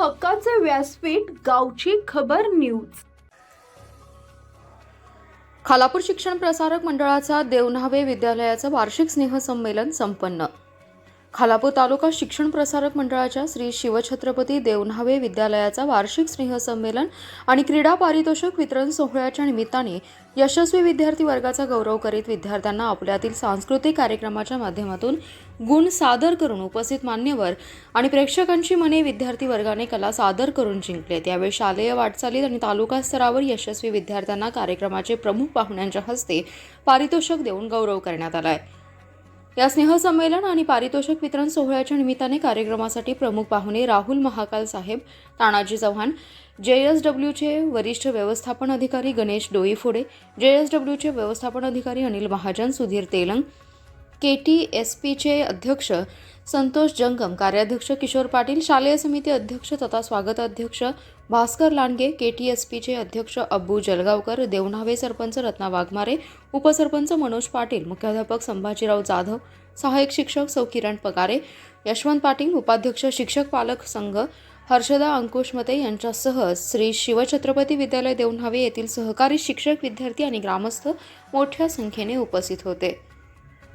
हक्काचे व्यासपीठ गावची खबर न्यूज. खालापूर शिक्षण प्रसारक मंडळाचा देवनावे विद्यालयाचं वार्षिक स्नेहसंमेलन संपन्न खालापूर तालुका शिक्षण प्रसारक मंडळाच्या श्री शिवछत्रपती देवन्हावे विद्यालयाचा वार्षिक स्नेहसंमेलन आणि क्रीडा पारितोषिक वितरण सोहळ्याच्या निमित्ताने यशस्वी विद्यार्थी वर्गाचा गौरव करीत विद्यार्थ्यांना आपल्यातील सांस्कृतिक कार्यक्रमाच्या माध्यमातून गुण सादर करून उपस्थित मान्यवर आणि प्रेक्षकांची मने विद्यार्थी वर्गाने कला सादर करून जिंकले त्यावेळी शालेय वाटचालीत आणि तालुका स्तरावर यशस्वी विद्यार्थ्यांना कार्यक्रमाचे प्रमुख पाहुण्यांच्या हस्ते पारितोषिक देऊन गौरव करण्यात आला आहे या स्नेहसंमेलन आणि पारितोषिक वितरण सोहळ्याच्या निमित्ताने कार्यक्रमासाठी प्रमुख पाहुणे राहुल महाकाल साहेब तानाजी चव्हाण जे एस डब्ल्यूचे वरिष्ठ व्यवस्थापन अधिकारी गणेश डोईफोडे जे एस डब्ल्यूचे व्यवस्थापन अधिकारी Anil Mahajan Sudhir Telang K T S पीचे अध्यक्ष संतोष जंगम कार्याध्यक्ष किशोर पाटील शालेय समिती अध्यक्ष तथा स्वागत अध्यक्ष Bhaskar Landge K T S पीचे अध्यक्ष अब्बू जलगावकर देवनावे सरपंच रत्ना वाघमारे उपसरपंच मनोज पाटील मुख्याध्यापक संभाजीराव जाधव सहाय्यक शिक्षक सौ किरण पगारे यशवंत पाटील उपाध्यक्ष शिक्षक पालक संघ हर्षदा अंकुश मते यांच्यासह श्री शिवछत्रपती विद्यालय देवनावे येथील सहकारी शिक्षक विद्यार्थी आणि ग्रामस्थ मोठ्या संख्येने उपस्थित होते.